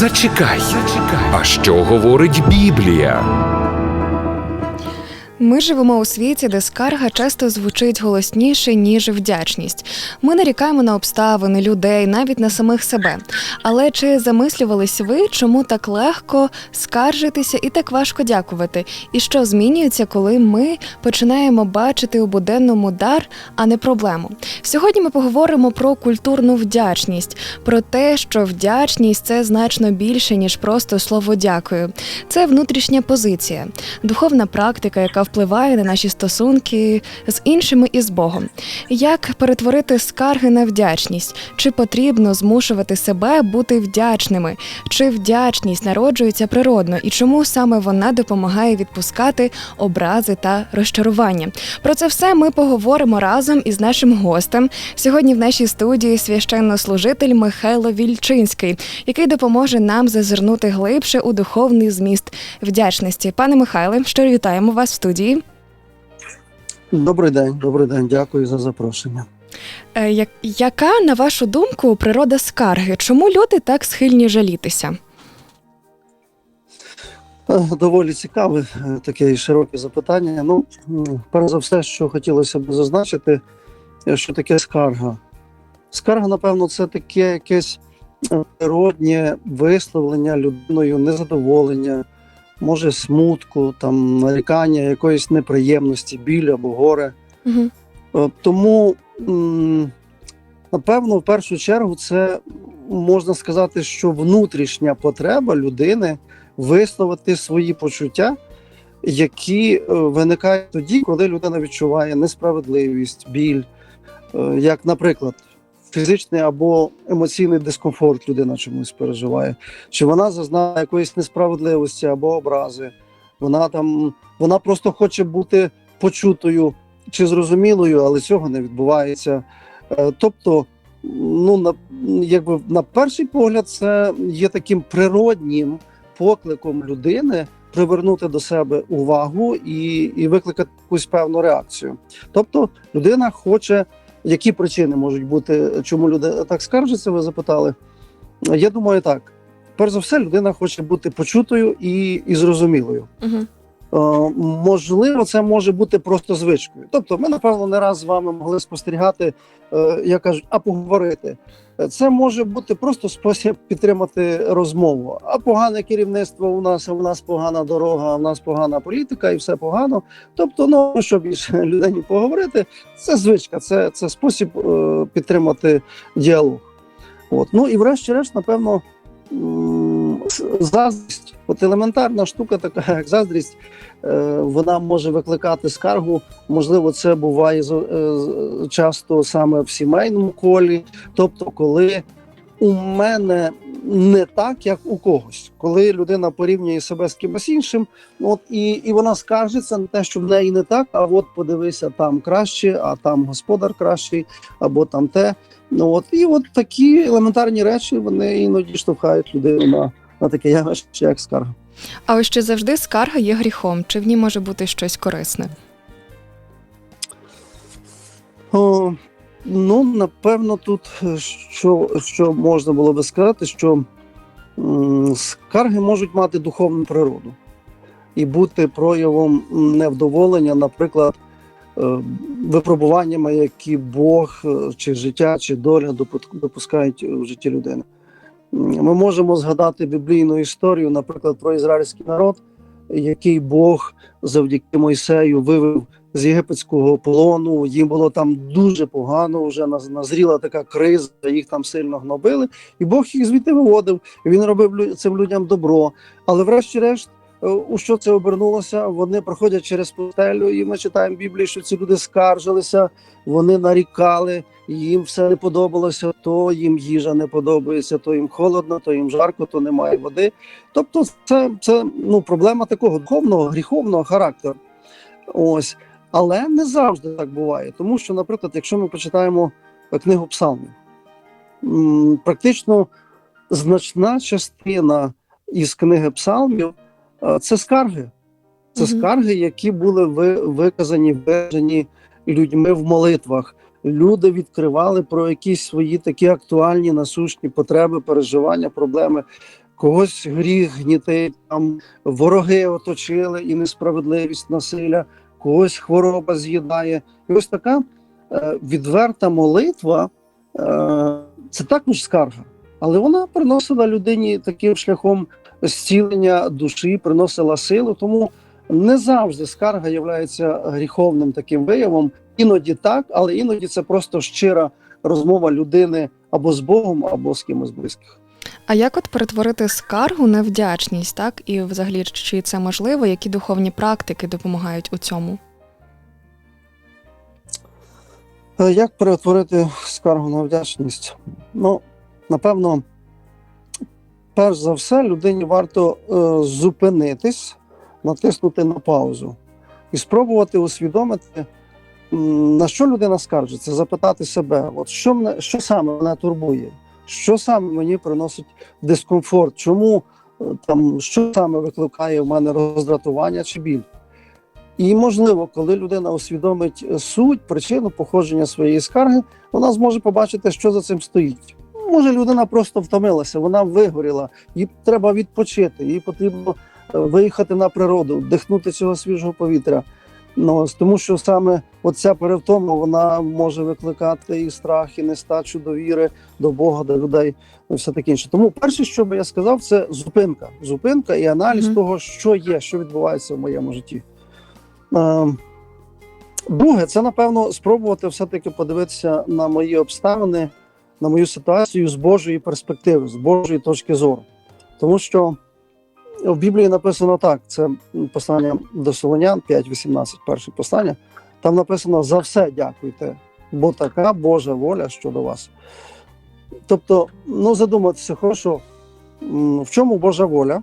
Зачекай, зачекай. А що говорить Біблія? Ми живемо у світі, де скарга часто звучить голосніше, ніж вдячність. Ми нарікаємо на обставини, людей, навіть на самих себе. Але чи замислювались ви, чому так легко скаржитися і так важко дякувати? І що змінюється, коли ми починаємо бачити у буденному дар, а не проблему? Сьогодні ми поговоримо про культурну вдячність, про те, що вдячність це значно більше, ніж просто слово дякую. Це внутрішня позиція, духовна практика, яка впливає на наші стосунки з іншими і з Богом. Як перетворити скарги на вдячність? Чи потрібно змушувати себе бути вдячними? Чи вдячність народжується природно? І чому саме вона допомагає відпускати образи та розчарування? Про це все ми поговоримо разом із нашим гостем. Сьогодні в нашій студії священнослужитель Михайло Вільчинський, який допоможе нам зазирнути глибше у духовний зміст вдячності. Пане Михайле, щиро вітаємо вас в студії. Добрий день, добрий день. Дякую за запрошення. Е, як- Яка, на вашу думку, природа скарги? Чому люди так схильні жалітися? Е, Доволі цікаве е, таке широке запитання. Ну, перш за все, що хотілося б зазначити, е, що таке скарга. Скарга, напевно, це таке якесь природнє висловлення людиною незадоволення, може смутку, там нарікання, якоїсь неприємності, біль або горе. Угу. Тому, напевно, в першу чергу, це можна сказати, що внутрішня потреба людини висловити свої почуття, які е, виникають тоді, коли людина відчуває несправедливість, біль, е, як, наприклад, фізичний або емоційний дискомфорт людина чомусь переживає, чи вона зазнає якоїсь несправедливості або образи. Вона там вона просто хоче бути почутою чи зрозумілою, але цього не відбувається. Е, Тобто, ну на якби на перший погляд, це є таким природнім покликом людини привернути до себе увагу і, і викликати якусь певну реакцію. Тобто, людина хоче, які причини можуть бути, чому люди так скаржаться, ви запитали. Я думаю, так. Перш за все, людина хоче бути почутою і, і зрозумілою. Угу. Е, можливо, це може бути просто звичкою. Тобто, ми, напевно, не раз з вами могли спостерігати, е, як кажуть, а поговорити. Це може бути просто спосіб підтримати розмову. А погане керівництво у нас, у нас погана дорога, у нас погана політика, і все погано. Тобто, ну щоб із людині поговорити, це звичка, це, це спосіб е, підтримати діалог. От. Ну і врешті-решт, напевно, заздрість, от елементарна штука, така як заздрість, е, вона може викликати скаргу. Можливо, це буває е, з- часто саме в сімейному колі. Тобто, коли у мене не так, як у когось, коли людина порівнює себе з кимось іншим, от і, і вона скаржиться на те, що в неї не так. А от подивися, там краще, а там господар кращий, або там те. Ну от і от такі елементарні речі вони іноді штовхають людину на, на таке явище, як скарга. А ось чи завжди скарга є гріхом? Чи в ній може бути щось корисне? О, ну, напевно, тут е, що, що можна було би сказати, що скарги можуть мати духовну природу і бути проявом невдоволення, наприклад, е, випробуваннями, які Бог е, чи життя, чи доля допу- допускають в житті людини. Ми можемо згадати біблійну історію, наприклад, про ізраїльський народ, який Бог завдяки Мойсею вивів з єгипетського полону. Їм було там дуже погано. Вже наз- назріла така криза, їх там сильно гнобили, і Бог їх звідти виводив. Він робив цим людям добро. Але, врешті-решт, е, у що це обернулося? Вони проходять через пустелю, і ми читаємо Біблії, що ці люди скаржилися, вони нарікали, їм все не подобалося. То їм їжа не подобається, то їм холодно, то їм жарко, то немає води. Тобто, це, це ну проблема такого духовного гріховного характеру. Ось. Але не завжди так буває, тому що, наприклад, якщо ми почитаємо е, книгу Псалмів, практично значна частина із книги Псалмів е, це скарги. Це Мгм. скарги, які були виказані, виражені людьми в молитвах. Люди відкривали про якісь свої такі актуальні насущні потреби, переживання, проблеми. когось гріх гнітить, там вороги оточили і несправедливість насилля, когось хвороба з'їдає. І ось така е, відверта молитва е, це також скарга, але вона приносила людині таким шляхом зцілення душі, приносила силу. Тому не завжди скарга є гріховним таким виявом. Іноді так, але іноді це просто щира розмова людини або з Богом, або з кимось близьких. А як от перетворити скаргу на вдячність, так? І взагалі, чи це можливо, які духовні практики допомагають у цьому? Е, Як перетворити скаргу на вдячність? Ну, напевно, перш за все, людині варто е, зупинитись, натиснути на паузу і спробувати усвідомити, на що людина скаржиться, запитати себе, от що, мене, що саме мене турбує, що саме мені приносить дискомфорт, чому е, там, що саме викликає в мене роздратування чи біль. І можливо, коли людина усвідомить е, суть, причину походження своєї скарги, вона зможе побачити, що за цим стоїть. Може, людина просто втомилася, вона вигоріла, їй треба відпочити, їй потрібно е, виїхати на природу, вдихнути цього свіжого повітря. Ну, ось тому що саме оця перевтома вона може викликати і страх, і нестачу довіри до Бога, до людей, і все таке інше. Тому перше, що би я сказав, це зупинка. Зупинка і аналіз Мгм. того, що є, що відбувається в моєму житті. Е, Друге, це напевно спробувати все-таки подивитися на мої обставини, на мою ситуацію з Божої перспективи, з Божої точки зору. Тому що в Біблії написано так: це послання до Солонян 5.18, перше послання. Там написано за все дякуйте, бо така Божа воля щодо вас. Тобто, ну задуматися, хорошо, в чому Божа воля,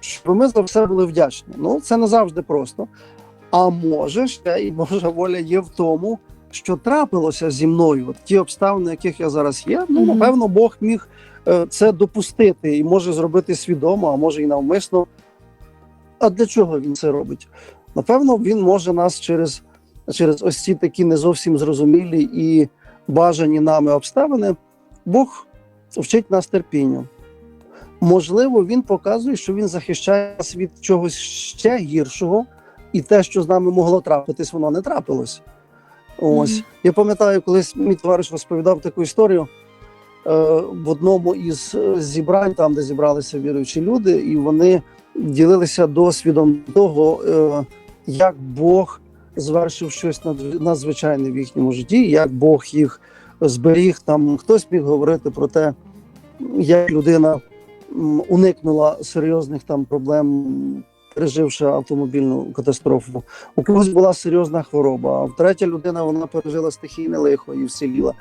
щоб ми за все були вдячні. Ну, це не завжди просто. А може, ще і Божа воля є в тому, що трапилося зі мною. От ті обставини, яких я зараз є, ну напевно, Бог міг це допустити і може зробити свідомо, а може і навмисно. А для чого він це робить? Напевно, він може нас через, через ось ці такі не зовсім зрозумілі і бажані нами обставини. Бог вчить нас терпінню. Можливо, він показує, що він захищає нас від чогось ще гіршого, і те, що з нами могло трапитись, воно не трапилось. Ось Мгм. я пам'ятаю, колись мій товариш розповідав таку історію е, в одному із е, зібрань, там де зібралися віруючі люди, і вони ділилися досвідом того, е, як Бог звершив щось надзвичайне в їхньому житті, як Бог їх зберіг. Там хтось міг говорити про те, як людина уникнула серйозних там проблем, переживши автомобільну катастрофу. У когось була серйозна хвороба, а третя людина вона пережила стихійне лихо і вціліла.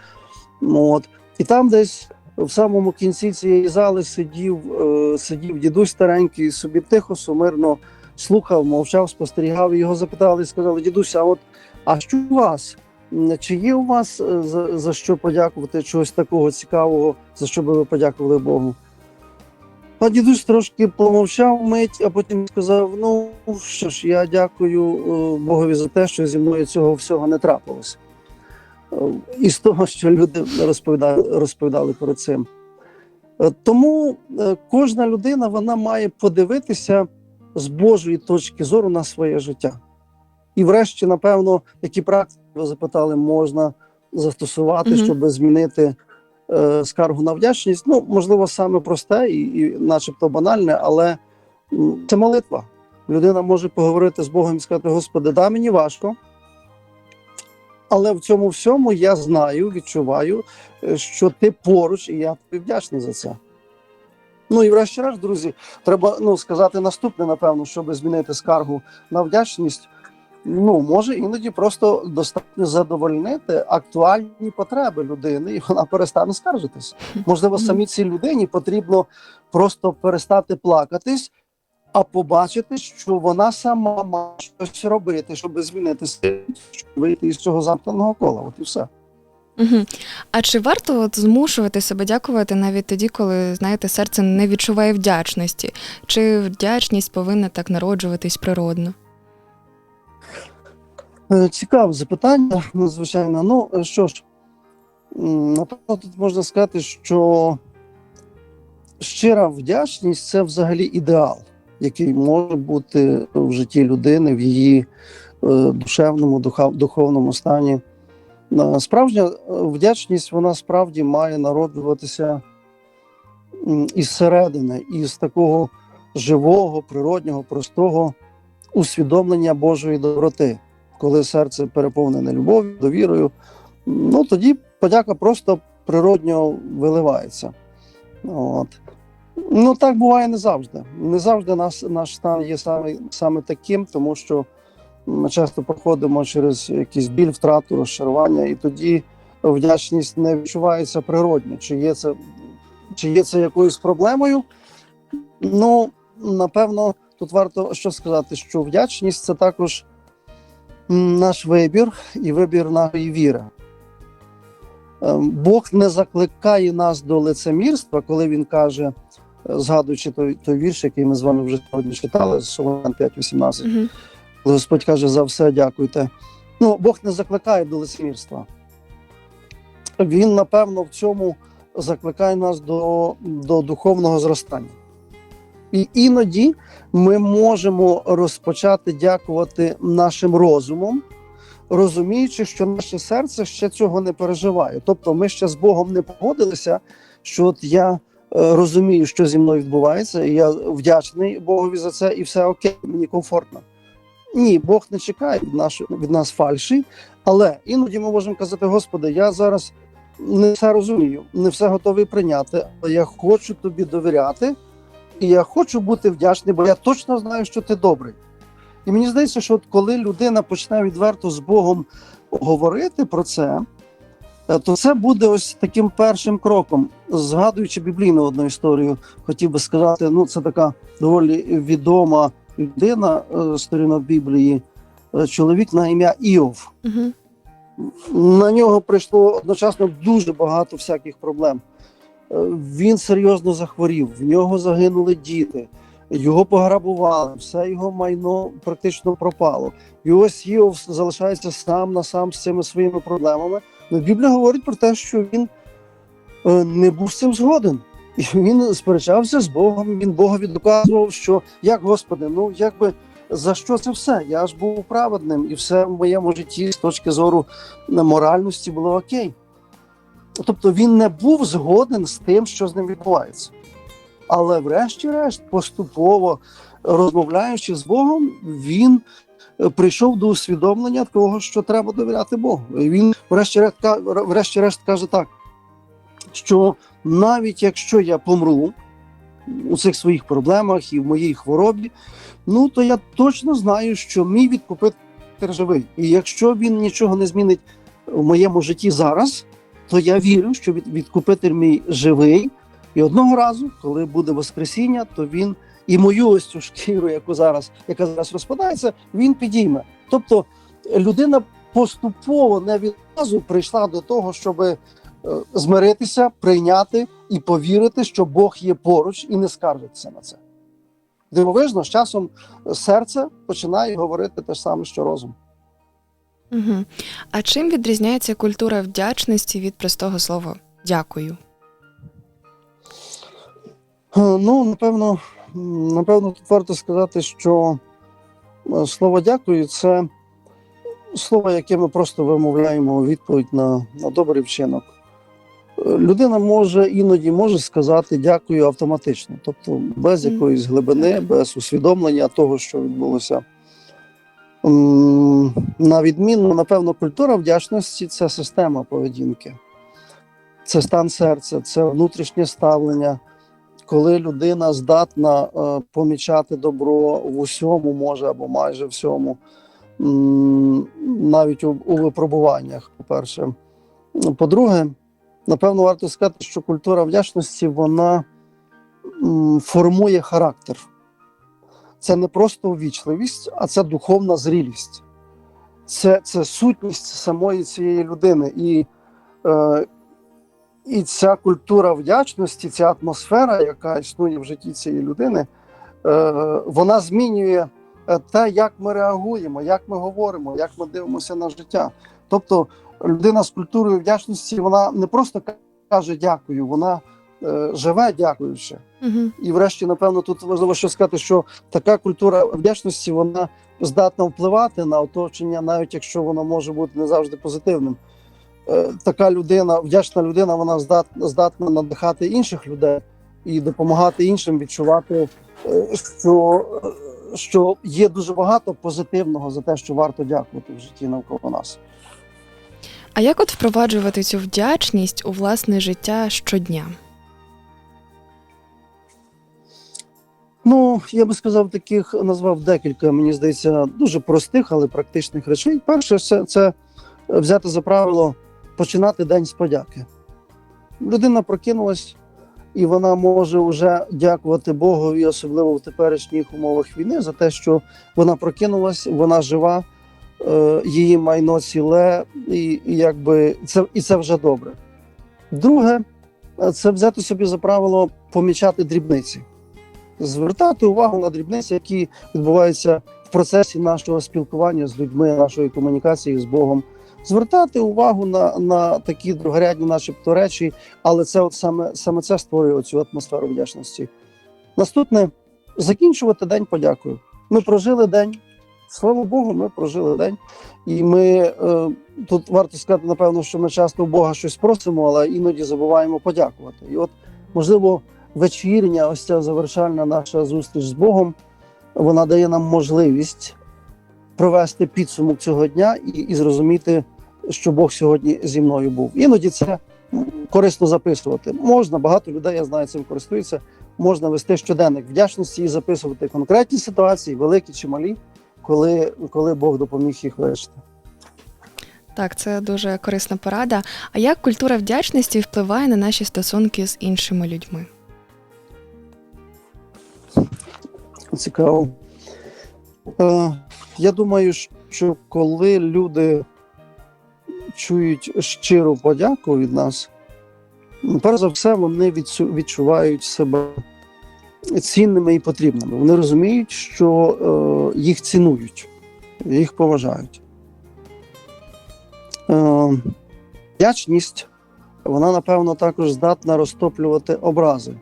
Ну, От. І там десь в самому кінці цієї зали сидів, е, сидів дідусь старенький, собі тихо, сумирно слухав, мовчав, спостерігав. Його запитали і сказали: дідусь, а от а що у вас? Чи є у вас е, за, за що подякувати чогось такого цікавого, за що би ви подякували Богу? А дідусь трошки помовчав мить, а потім сказав: Ну що ж, я дякую е, Богові за те, що зі мною цього всього не трапилося. Е, І з того, що люди розповідали, розповідали перед цим. Е, Тому е, кожна людина вона має подивитися з Божої точки зору на своє життя. І, врешті, напевно, які практики ви запитали, можна застосувати, Мгм. щоб змінити е, скаргу на вдячність. Ну, можливо, саме просте і, і начебто банальне, але це молитва. Людина може поговорити з Богом і сказати: Господи, да, мені важко. Але в цьому всьому я знаю, відчуваю, е, що ти поруч, і я тобі вдячний за це. Ну і врешті-решт, друзі, треба ну, сказати наступне, напевно, щоб змінити скаргу на вдячність. Ну, може іноді просто достатньо задовольнити актуальні потреби людини, і вона перестане скаржитись. Можливо, самі цій людині потрібно просто перестати плакатись, а побачити, що вона сама має щось робити, щоб змінити щоб вийти із цього замкненого кола. От і все. Угу. А чи варто от змушувати себе дякувати навіть тоді, коли знаєте, серце не відчуває вдячності? Чи вдячність повинна так народжуватись природно? Е, Цікаве запитання, надзвичайно. Ну е, що ж, напевно, тут можна сказати, що щира вдячність це взагалі ідеал, який може бути в житті людини в її е, душевному, духовному стані. Справжня е, вдячність вона справді має народжуватися із середини, із такого живого, природнього, простого усвідомлення Божої доброти, коли серце переповнене любов'ю, довірою. Ну тоді подяка просто природньо виливається. От. Ну так буває не завжди. Не завжди наш, наш стан є саме, саме таким, тому що ми часто проходимо через якийсь біль, втрату, розчарування, і тоді вдячність не відчувається природньо. Чи є це, чи є це якоюсь проблемою? Ну, напевно, тут варто що сказати, що вдячність це також наш вибір і вибір нашої віри. Ем, Бог не закликає нас до лицемірства, коли він каже, згадуючи той, той вірш, який ми з вами вже сьогодні читали, з Соломон 5.18, Угу. коли Господь каже за все дякуйте. Ну, Бог не закликає до лицемірства. Він, напевно, в цьому закликає нас до, до духовного зростання. І іноді ми можемо розпочати дякувати нашим розумом, розуміючи, що наше серце ще цього не переживає. Тобто ми ще з Богом не погодилися, що от я розумію, що зі мною відбувається, і я вдячний Богові за це, і все окей, мені комфортно. Ні, Бог не чекає від, наш, від нас фальші, але іноді ми можемо казати: Господи, я зараз не все розумію, не все готовий прийняти, але я хочу тобі довіряти, і я хочу бути вдячний, бо я точно знаю, що ти добрий. І мені здається, що от коли людина почне відверто з Богом говорити про це, то це буде ось таким першим кроком. Згадуючи біблійну одну історію, хотів би сказати, ну це така доволі відома людина е, сторінок Біблії, е, чоловік на ім'я Іов. Угу. На нього прийшло одночасно дуже багато всяких проблем. Е, Він серйозно захворів, в нього загинули діти, його пограбували, все його майно практично пропало. І ось Іов залишається сам на сам з цими своїми проблемами. Ну, Біблія говорить про те, що він е, не був з цим згоден. І він сперечався з Богом. Він Богові доказував, що як Господи, ну якби за що це все? Я ж був праведним, і все в моєму житті з точки зору моральності було окей. Тобто він не був згоден з тим, що з ним відбувається. Але, врешті-решт, поступово розмовляючи з Богом, він е, прийшов до усвідомлення того, що треба довіряти Богу. І він, врешті-решт, врешті-решт, каже так, що навіть якщо я помру у цих своїх проблемах і в моїй хворобі, ну то я точно знаю, що мій відкупитель живий. І якщо він нічого не змінить в моєму житті зараз, то я вірю, що від, відкупитель мій живий. І одного разу, коли буде Воскресіння, то він і мою ось цю шкіру, яку зараз, яка зараз розпадається, він підійме. Тобто людина поступово не відразу прийшла до того, щоб е, змиритися, прийняти і повірити, що Бог є поруч і не скаржиться на це. Дивовижно, з часом серце починає говорити те ж саме, що розум. Угу. А чим відрізняється культура вдячності від простого слова дякую? Е, Ну, напевно, напевно, тут варто сказати, що е, слово дякую це слово, яке ми просто вимовляємо у відповідь на, на добрий вчинок. Е, Людина може іноді може сказати дякую автоматично, тобто без якоїсь глибини, без усвідомлення того, що відбулося. На відміну, напевно, культура вдячності це система поведінки, це стан серця, це внутрішнє ставлення коли людина здатна е, помічати добро в усьому, може або майже всьому, навіть у, у випробуваннях, по-перше. По-друге, напевно, варто сказати, що культура вдячності вона формує характер. Це не просто ввічливість, а це духовна зрілість. Це, це сутність самої цієї людини. І е, і ця культура вдячності, ця атмосфера, яка існує в житті цієї людини, е, вона змінює е, те, як ми реагуємо, як ми говоримо, як ми дивимося на життя. Тобто, людина з культурою вдячності вона не просто каже дякую, вона е, живе дякуючи. Угу. І врешті, напевно, тут важливо що сказати, що така культура вдячності вона здатна впливати на оточення, навіть якщо воно може бути не завжди позитивним. Е, Така людина, вдячна людина, вона здатна, здатна надихати інших людей і допомагати іншим відчувати, е, що, е, що є дуже багато позитивного за те, що варто дякувати в житті навколо нас. А як от впроваджувати цю вдячність у власне життя щодня? Ну, я би сказав, таких назвав декілька, мені здається, дуже простих, але практичних речей. Перше, це, це взяти за правило починати день з подяки. Людина прокинулась, і вона може вже дякувати Богові, особливо в теперішніх умовах війни, за те, що вона прокинулась, вона жива, е, її майно ціле, і, і якби це, і це вже добре. Друге, е, це взяти собі за правило помічати дрібниці звертати увагу на дрібниці, які відбуваються в процесі нашого спілкування з людьми, нашої комунікації з Богом. Звертати увагу на, на такі другорядні, начебто, речі, але це от саме, саме це створює цю атмосферу вдячності. Наступне закінчувати день подякою. Ми прожили день. Слава Богу, ми прожили день. І ми е, тут варто сказати, напевно, що ми часто у Бога щось просимо, але іноді забуваємо подякувати. І от, можливо, вечірня, ось ця завершальна наша зустріч з Богом, вона дає нам можливість провести підсумок цього дня і, і зрозуміти, що Бог сьогодні зі мною був. Іноді це корисно записувати. Можна, багато людей, я знаю, цим користуються. Можна вести щоденник вдячності і записувати конкретні ситуації, великі чи малі, коли, коли Бог допоміг їх вирішити. Так, це дуже корисна порада. А як культура вдячності впливає на наші стосунки з іншими людьми? Цікаво. Е, я думаю, що коли люди чують щиру подяку від нас, перш за все, вони відчувають себе цінними і потрібними. Вони розуміють, що е, їх цінують, їх поважають. Е, вдячність, вона, напевно, також здатна розтоплювати образи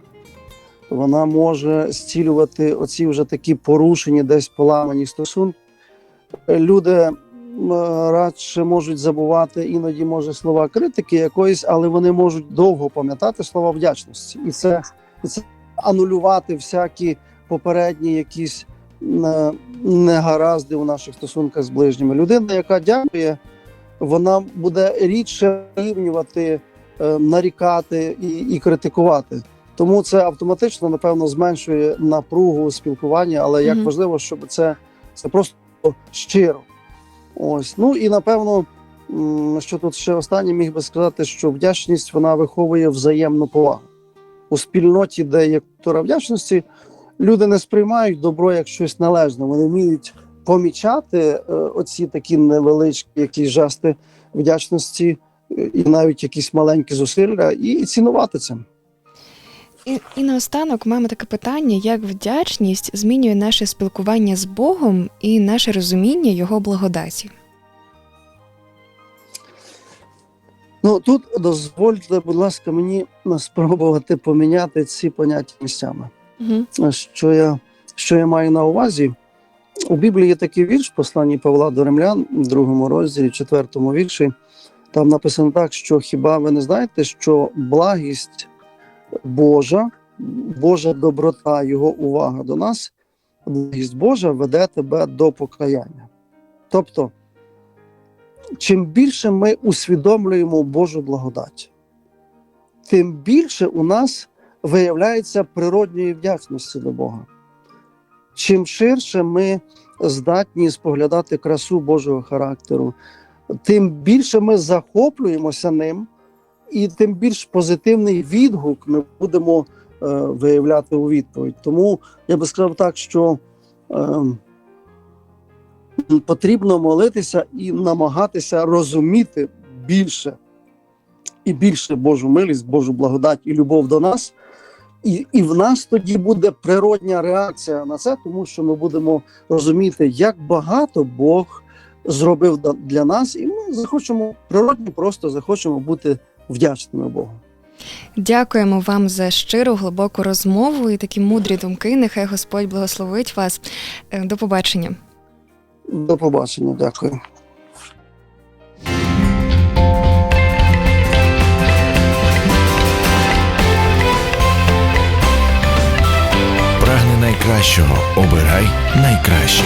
вона може зцілювати оці вже такі порушені, десь поламані стосунки. Люди радше можуть забувати іноді, може, слова критики якоїсь, але вони можуть довго пам'ятати слова вдячності. І це, і це анулювати всякі попередні якісь негаразди у наших стосунках з ближніми. Людина, яка дякує, вона буде рідше порівнювати, е, нарікати і, і критикувати. Тому це автоматично, напевно, зменшує напругу спілкування, але як Мгм. важливо, щоб це, це просто щиро. Ось. Ну і напевно, що тут ще останнє міг би сказати, що вдячність вона виховує взаємну повагу. У спільноті, де є культура вдячності, люди не сприймають добро як щось належне. Вони вміють помічати е, оці такі невеличкі якісь жести вдячності е, і навіть якісь маленькі зусилля, і цінувати це. І, і наостанок маємо таке питання: як вдячність змінює наше спілкування з Богом і наше розуміння Його благодаті? Ну тут дозвольте, будь ласка, мені спробувати поміняти ці поняття місцями. Угу. Що я, що я маю на увазі? У Біблії є такий вірш, посланні Павла до Римлян, в другому розділі, четвертому вірші. Там написано так, що хіба ви не знаєте, що благість Божа, Божа доброта, Його увага до нас, благість Божа веде тебе до покаяння. Тобто, чим більше ми усвідомлюємо Божу благодать, тим більше у нас виявляється природньої вдячності до Бога. Чим ширше ми здатні споглядати красу Божого характеру, тим більше ми захоплюємося ним, і тим більш позитивний відгук ми будемо е, виявляти у відповідь. Тому я би сказав так, що е, потрібно молитися і намагатися розуміти більше і більше Божу милість, Божу благодать і любов до нас. І, і в нас тоді буде природня реакція на це, тому що ми будемо розуміти, як багато Бог зробив для нас, і ми захочемо природні, просто захочемо бути вдячними Богу. Дякуємо вам за щиру, глибоку розмову і такі мудрі думки. Нехай Господь благословить вас. Е, До побачення. До побачення, дякую. Прагни найкращого, обирай найкраще.